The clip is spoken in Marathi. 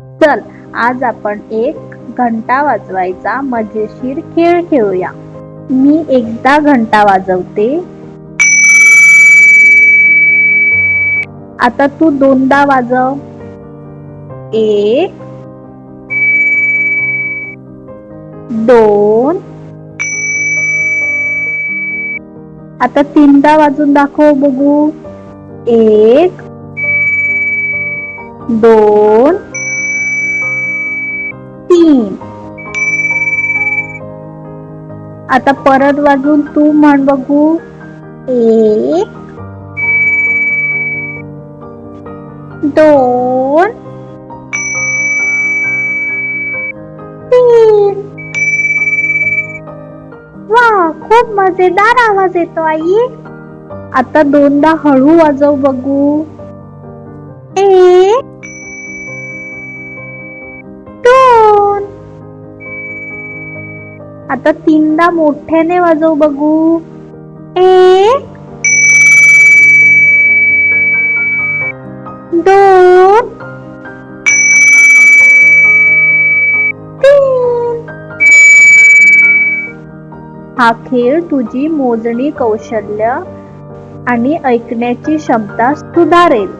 चल आज आपण एक घंटा वाजवायचा मजेशीर खेळ खेळूया. मी एकदा घंटा वाजवते. आता तू दोनदा वाजव. एक दोन. आता तीनदा वाजून दाखव बघू. एक दोन. आता परत वाजून तू म्हण बघू. एक दोन तीन. वा खूप मजेदार आवाज येतो आई. आता दोनदा हळू वाजव बघू. आता तीनदा मोठ्याने वाजव बघू. एक दोन तीन. हा खेळ तुझी मोजणी कौशल्य आणि ऐकण्याची क्षमता सुधारेल.